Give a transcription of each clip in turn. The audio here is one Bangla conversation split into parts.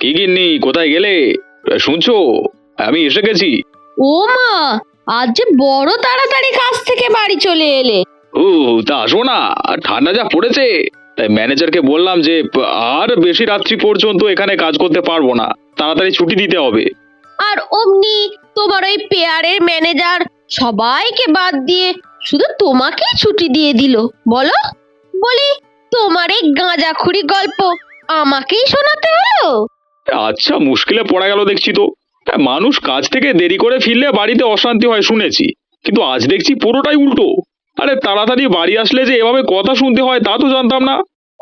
কি গিন্নি কোথায় গেলে? শুনছো? আমি এসে গেছি। ও মা আজ যে বড় তাড়াতাড়ি কাজ থেকে বাড়ি চলে এলে। ও তা আসো না ঠান্ডা যা পড়েছে। তাই ম্যানেজারকে বললাম যে আর বেশি রাত্রি পর্যন্ত এখানে কাজ করতে পারব না তাড়াতাড়ি ছুটি দিতে হবে। আর অমনি তোমার ওই পেয়ারের ম্যানেজার সবাইকে বাদ দিয়ে শুধু তোমাকেই ছুটি দিয়ে দিল বলো? বলি তোমার এই গাঁজাখুরি গল্প আমাকেই শোনাতে হলো? আচ্ছা মুশকিলে পড়া গেল দেখছি তো। মানুষ কাজ থেকে দেরি করে ফিরলে বাড়িতে অশান্তি হয় শুনেছি। কিন্তু আজ দেখছি পুরোটাই উল্টো। আরে তাড়াতাড়ি বাড়ি আসলে যে এভাবে কথা শুনতে হয় তা তো জানতাম না।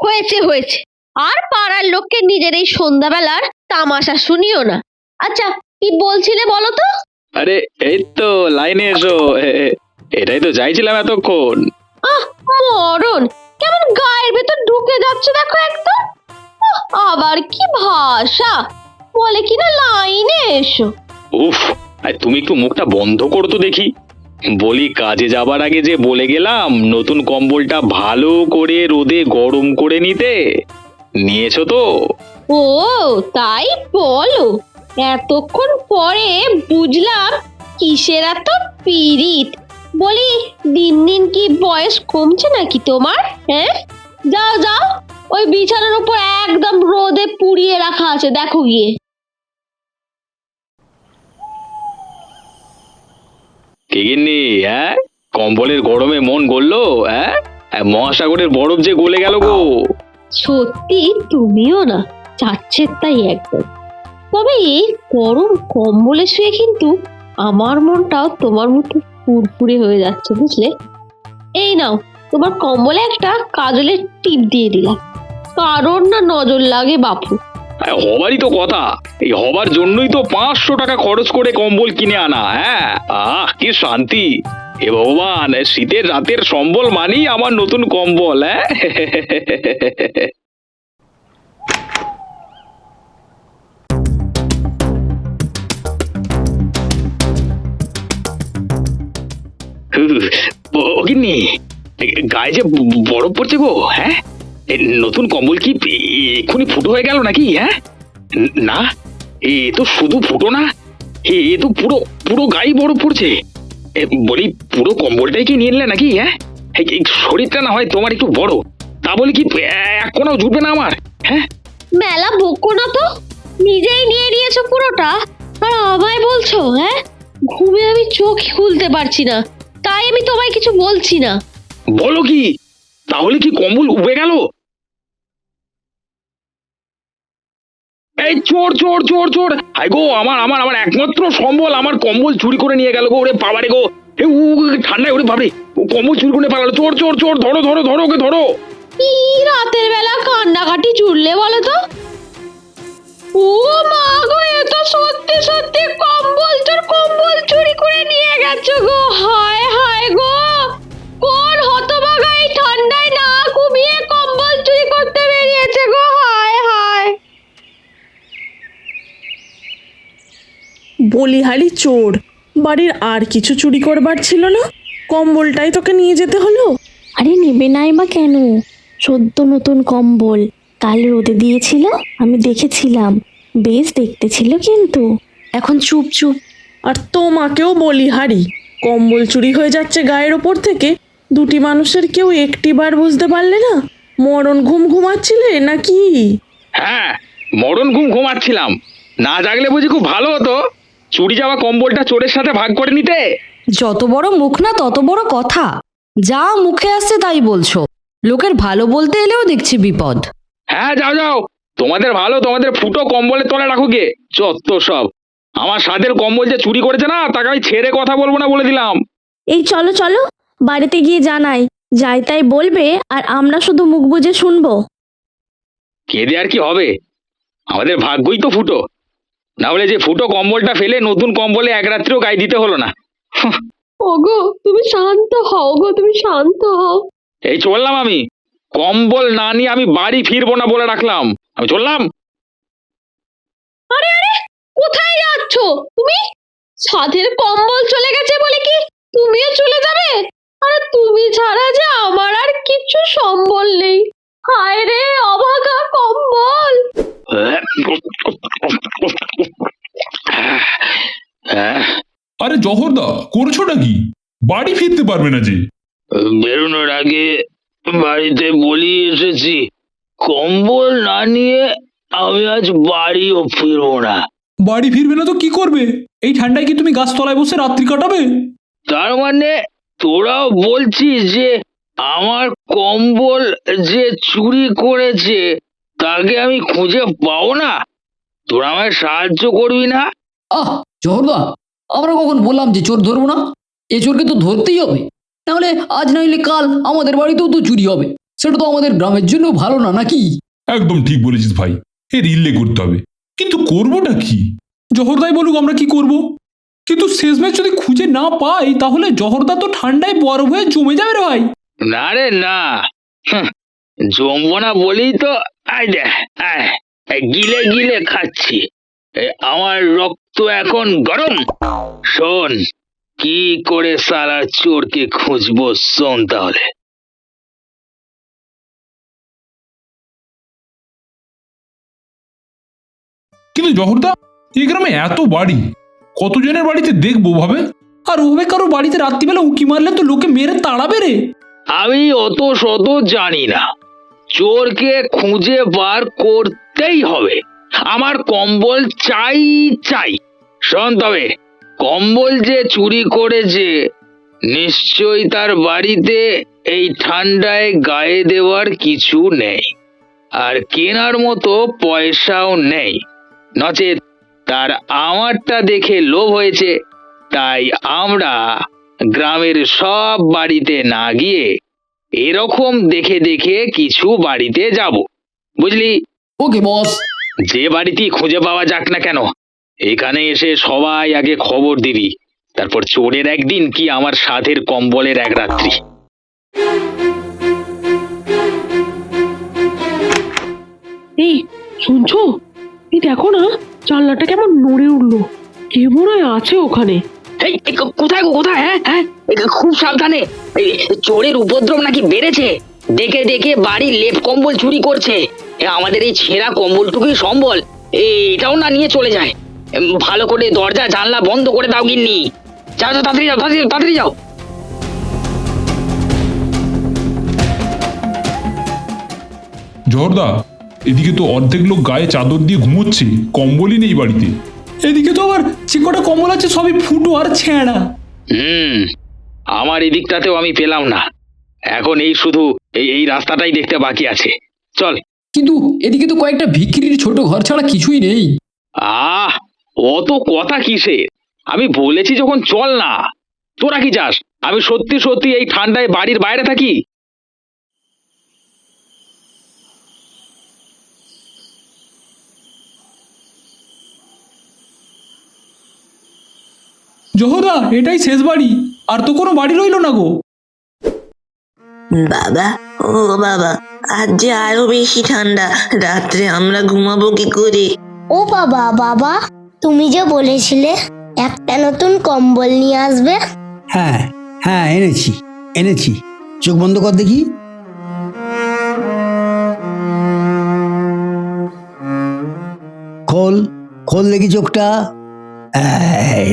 হয়েছে হয়েছে। আর পাড়ার লোককে নিজের এই সন্ধ্যাবেলার তামাশা শুনিও না। আচ্ছা কি বলছিলে বলো তো? আরে এই তো লাইনে এসো। এটাই তো চাইছিলাম এতক্ষণ। আহ মরণ কেমন গায়ের ভেতর ঢুকে যাচ্ছে দেখো একদম। আবার কি ভাষা? বলে কিনা লাইনে এসো। উফ আর তুমি একটু মুখটা বন্ধ করো তো দেখি। বলি কাজে যাবার আগে যে বলে গেলাম নতুন কম্বলটা ভালো করে রোদে গরম করে নিতে। নিয়েছো তো? ও তাই বলো। এতক্ষণ পরে বুঝলাম কিসের এত পিরিত বলি দিন দিন কি বয়স কমছে নাকি তোমার? হ্যাঁ? যাও যাও। ওই বিছানার উপর একদম রোদে পুড়িয়ে রাখা আছে দেখো গিয়ে। কে গিন্নি হ্যাঁ? কম্বলের গরমে মন গললো হ্যাঁ? আর মহাসাগরের বরফ যে গলে গেল গো। সত্যি তুমিও না চাচ্ছে তাই একদম। তবে এই গরম কম্বলে শুয়ে কিন্তু আমার মনটাও তোমার মতো ফুরফুরে হয়ে যাচ্ছে বুঝলে? এই নাও তোমার কম্বলে একটা কাজলের টিপ দিয়ে দিলাম। কারোর না নজর লাগে বাপু। হবারই তো কথা। এই হবার জন্যই তো পাঁচশো টাকা খরচ করে কম্বল কিনে আনা হ্যাঁ? আহ, কি শান্তি। এ ভগবান শীতের রাতের সম্বল মানেই আমার নতুন কম্বল হ্যাঁ? গায়ে যে বরফ পড়ছে গো হ্যাঁ? নতুন কম্বল কি এক্ষুনি ফুটো হয়ে গেল নাকি হ্যাঁ? না এ তো শুধু ফুটো না এ তো পুরো পুরো গায়ে বরফ পড়ছে। এ, বলি পুরো কম্বলটাই কি নিয়ে নিলে নাকি হ্যাঁ? শরীরটা না হয় তোমার একটু বড় তা বলি কি এক কোনাও জুটবে না আমার হ্যাঁ? মেলা বকো না তো নিজেই নিয়ে নিয়েছো পুরোটা আর আমায় বলছো হ্যাঁ? ঘুমে আমি চোখ খুলতে পারছি না তাই আমি তোমায় কিছু বলছি না। বলো কি তাহলে কি কম্বল উবে গেল? এই চোর চোর চোর চোর। হাই গো, আমার আমার আমার একমাত্র সম্বল, আমার কম্বল চুরি করে নিয়ে গেল গো ওরে বাবারে গো। এ, উ ঠান্ডায় ওরে বাবারে ও কম্বল চুরি করে পালালো। চোর চোর চোর, ধরো ধরো ধরো ওকে, ধরো। রাতের বেলা কান্নাকাটি জুড়লে বলো তো? ও মা গো, এ তো সত্যি সত্যি কম্বল তোর কম্বল চুরি করে নিয়ে গেছো গো। হায় হায় গো। কোন হতভাগা এই ঠান্ডায় না ঘুমিয়ে কম্বল চুরি করতে বেরিয়েছে গো হায় হায় বলিহারি চোর। বাড়ির আর কিছু চুরি করবার ছিল না? কম্বলটাই তোকে নিয়ে যেতে হলো? আরে নেবে নাই বা কেন? সদ্য নতুন কম্বল। কাল রোদে দিয়েছিল আমি দেখেছিলাম। বেশ দেখতে ছিল কিন্তু। এখন চুপ চুপ। আর তোমাকেও বলিহারি কম্বল চুরি হয়ে যাচ্ছে গায়ের ওপর থেকে। দুটি মানুষের কেউ একটিবার বুঝতে পারলে না? মরণ ঘুম ঘুমাচ্ছিলে নাকি? হ্যাঁ মরণ ঘুম ঘুমাচ্ছিলাম। না জাগলে বুঝি খুব ভালো হতো। চুরি যাওয়া কম্বলটা চোরের সাথে ভাগ করে নিতে? যত বড় মুখ না তত বড় কথা। যা মুখে আসছে তাই বলছো। লোকের ভালো বলতে এলেও দেখছি বিপদ। হ্যাঁ যাও যাও। তোমাদের ভালো তোমাদের ফুটো কম্বলের তলে রাখো গে। যত সব। আমার সাদের কম্বল যে চুরি করেছে না তাকে আমি ছেড়ে কথা বলব না বলে দিলাম। এই চলো চলো। বাড়িতে গিয়ে জানাই। যাই তাই বলবে আর আমরা শুধু মুখ বুঝে শুনব। কেঁদে আর কি হবে? আমাদের ভাগ্যই তো ফুটো। না হলে যে ফুটো কম্বলটা ফেলে নতুন কম্বলে এক রাত্রেও গায়ে দিতে হলো না। ওগো তুমি শান্ত হও গো তুমি শান্ত হও। এই চললাম আমি। কম্বল না নিয়ে আমি বাড়ি ফিরবো না বলে রাখলাম। আমি চললাম। আরে আরে কোথায় যাচ্ছ তুমি? ছাদের কম্বল চলে গেছে বলে কি? তুমিও চলে যাবে? আরে তুমি ছাড়া যে আমার আর কিছু সম্বল নেই। হায় রে অভাগা কম্বল। আরে জহরদা করছোটা কি? বাড়ি ফিরতে পারবে না যে। বেরোনোর আগে বাড়িতে বলি এসেছি কম্বল না নিয়ে আমি আজ বাড়িও ফিরবো না। বাড়ি ফিরবে না তো কি করবে? এই ঠান্ডায় কি তুমি গাছতলায় বসে রাত্রি কাটাবে? তার মানে তোরাও বলছিস যে আমার কম্বল যে চুরি করেছে তাকে আমি খুঁজে পাবো না। তোরা আমায় সাহায্য করবি না? আহ জহরদা আমরা কখন বললাম যে চোর ধরবো না? এ চোরকে তো ধরতেই হবে। তাহলে আজ না হলে কাল আমাদের বাড়িতেও তো চুরি হবে। সেটা তো আমাদের গ্রামের জন্য ভালো না নাকি? একদম ঠিক বলেছিস ভাই এর ইল্লে করতে হবে। কিন্তু করবোটা কি? জহরদাই বলুক আমরা কি করব? কিন্তু শেষমেশ যদি খুঁজে না পাই তাহলে জহরদা তো ঠান্ডায় বরফ হয়ে জমে যাবে রে ভাই। না রে না। জমবো না বলেই তো আয় দে আয়। গিলে গিলে খাচ্ছি। আমার রক্ত এখন গরম। শোন কি করে সারা চোরকে খুঁজবো শোন তাহলে। কিন্তু জহরদা এই গ্রামে এত বাড়ি। কতজনের বাড়িতে দেখব ভাবে? আর ওভাবে কারও বাড়িতে রাত্রিবেলা উঁকি মারলে তো লোকে মেরে তাড়াবে রে। আমি অত শত জানি না। চোরকে খুঁজে বার করতেই হবে। আমার কম্বল চাই চাই। শোন তবে, কম্বল যে চুরি করেছে, নিশ্চয়ই তার বাড়িতে এই ঠান্ডায় গায়ে দেওয়ার কিছু নেই। আর কেনার মতো পয়সাও নেই। নচেত তার আমারটা দেখে লোভ হয়েছে, তাই আমরা গ্রামের সব বাড়িতে না গিয়ে এরকম দেখে দেখে কিছু বাড়িতে যাব। বুঝলি? ওকে বস যে বাড়িতেই খুঁজে পাওয়া যাক না কেন এখানে এসে সবাই আগে খবর দিবি তারপর চোরের একদিন কি আমার সাধের কম্বলের এক রাত্রি। এই শুনছো? এই দেখো না জানলাটা কেমন নড়ে উঠল। কে মনে হয় আছে ওখানে। এই কোথায় গো, কোথায়? হ্যাঁ হ্যাঁ? এই খুব সাবধানে। চোরের উপদ্রব নাকি বেড়েছে? দেখে দেখে বাড়ির লেপ কম্বল চুরি করছে। আমাদের এই ছেঁড়া কম্বলটুকুই সম্বল। এটাও না নিয়ে চলে যায়। ভালো করে দরজা, জানলা বন্ধ করে দাও গিন্নি। যাও যাও, তাড়াতাড়ি যাও, তাড়াতাড়ি তাড়াতাড়ি যাও। জহরদা এদিকে তো অর্ধেক লোক গায়ে চাদর দিয়ে ঘুমোচ্ছে। কম্বলই নেই বাড়িতে। এদিকে তো আবার যে কটা কম্বল আছে সবই ফুটো আর ছেঁড়া। হুম আমার এই দিকটাতেও আমি পেলাম না। এখন এই শুধু এই এই রাস্তাটাই দেখতে বাকি আছে। চল। কিন্তু এদিকে তো কয়েকটা ভিখিরির ছোট ঘর ছাড়া কিছুই নেই। আহ অত কথা কিসের? আমি বলেছি যখন চল না। তোরা কি চাস আমি সত্যি সত্যি এই ঠান্ডায় বাড়ির বাইরে থাকি? জহরদা এটাই শেষ বাড়ি। আর তো কোনো বাড়ি রইল না গো। বাবা ও বাবা আজ যে আরও বেশি ঠান্ডা রাত্রে আমরা ঘুমাবো কি করে? ও বাবা বাবা তুমি যে বলেছিলে একটা নতুন কম্বল নিয়ে আসবে। হ্যাঁ হ্যাঁ এনেছি এনেছি। চোখ বন্ধ কর দেখি। খোল খোল দেখি চোখটা। এই,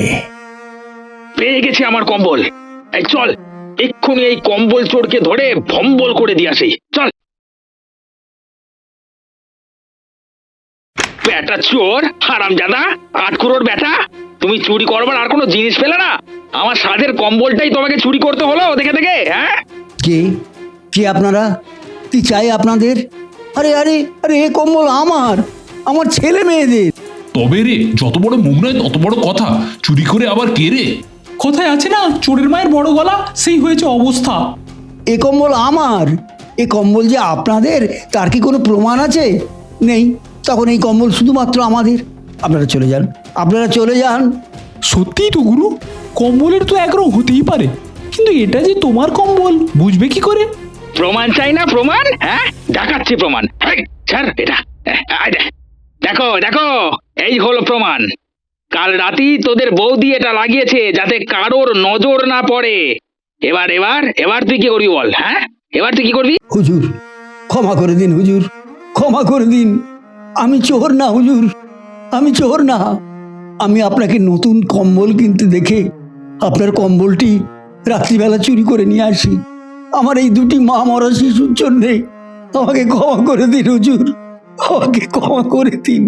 পেয়ে গেছি আমার কম্বল। এই চল এক্ষুনি এই কম্বল চোরকে ধরে ভম্বল করে দিয়ে আসি। চল। বেটা চোর হারাম জাদা আটকুরোর বেটা তুমি চুরি করবার আর কোনো জিনিস পেলে না। আমার সাধের কম্বলটাই তোমাকে চুরি করতে হলো দেখে দেখে হ্যাঁ? কে? কে আপনারা? কি চাই আপনাদের? আরে আরে আরে এ কম্বল আমার আমার ছেলে মেয়েদের। তবে রে যত বড় মুখ নয় তত বড় কথা। চুরি করে আবার কে রে? কোথায় আছে না চোরের মায়ের বড় গলা? সেই হয়েছে অবস্থা। এ কম্বল আমার। এ কম্বল যে আপনাদের তার কি কোনো প্রমাণ আছে? নেই। তখন এই কম্বল শুধুমাত্র আমাদের। আপনারা চলে যান। আপনারা চলে যান। সত্যিই তো গুরু কম্বলের তো একরকম হতেই পারে। কিন্তু এটা যে তোমার কম্বল বুঝবে কি করে? প্রমাণ চাই না প্রমাণ? হ্যাঁ? দেখাচ্ছি প্রমাণ। ছাড় এটা। দেখো দেখো এই হলো প্রমাণ। কাল রাতেই তোদের বৌদি এটা লাগিয়েছে যাতে কারোর নজর না পড়ে। এবার এবার এবার তুই কি করবি বল হ্যাঁ? এবার তুই কি করবি? হুজুর ক্ষমা করে দিন হুজুর ক্ষমা করে দিন। আমি চোর না হুজুর আমি চোর না। আমি আপনাকে নতুন কম্বল কিনতে দেখে আপনার কম্বলটি রাত্রিবেলা চুরি করে নিয়ে আসি। আমার এই দুটি মা মরা শিশুর জন্যে আমাকে ক্ষমা করে দিন হুজুর আমাকে ক্ষমা করে দিন।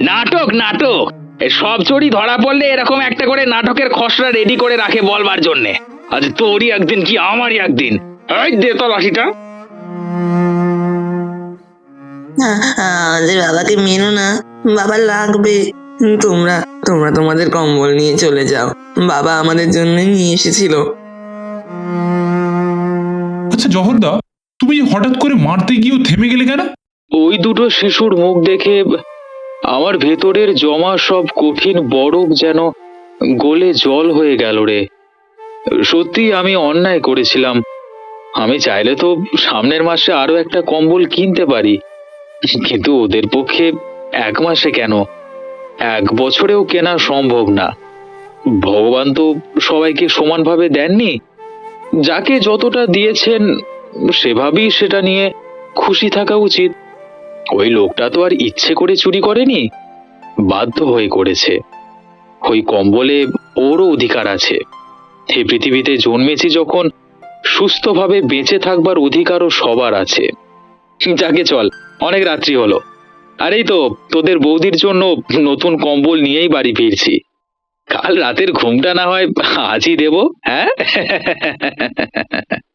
নাটক নাটক। সব চোরই ধরা পড়লে এরকম একটা করে নাটকের খসড়া রেডি করে রাখে বলবার জন্যে। আজ তোরই একদিন কি আমারই একদিন? এই দে তো লাঠিটা। আ- আমাদের বাবাকে মেনো না। বাবা লাগবে। তোমরা তোমরা তোমাদের কম্বল নিয়ে চলে যাও। বাবা আমাদের জন্য নিয়ে এসেছিল। আচ্ছা জহরদা তুমি হঠাৎ করে মারতে গিয়েও থেমে গেলে কেন? ওই দুটো শিশুর মুখ দেখে আমার ভেতরের জমা সব কঠিন বরফ যেন গলে জল হয়ে গেল রে। সত্যি আমি অন্যায় করেছিলাম। আমি চাইলে তো সামনের মাসে আরও একটা কম্বল কিনতে পারি। কিন্তু ওদের পক্ষে এক মাসে কেন? এক বছরেও কেনা সম্ভব না। ভগবান তো সবাইকে সমানভাবে দেননি। যাকে যতটা দিয়েছেন, সেভাবেই সেটা নিয়ে খুশি থাকা উচিত। ওই লোকটা তো আর ইচ্ছে করে চুরি করেনি? বাধ্য হয়ে করেছে। ওই কম্বলে ওরও অধিকার আছে। এই পৃথিবীতে জন্মেছি যখন সুস্থভাবে বেঁচে থাকবার অধিকারও সবার আছে। যাকে চল, অনেক রাত্রি হলো। আর এই তো, তোদের বৌদির জন্য নতুন কম্বল নিয়েই বাড়ি ফিরছি। কাল রাতের ঘুমটা না হয় আজই দেবো হ্যাঁ?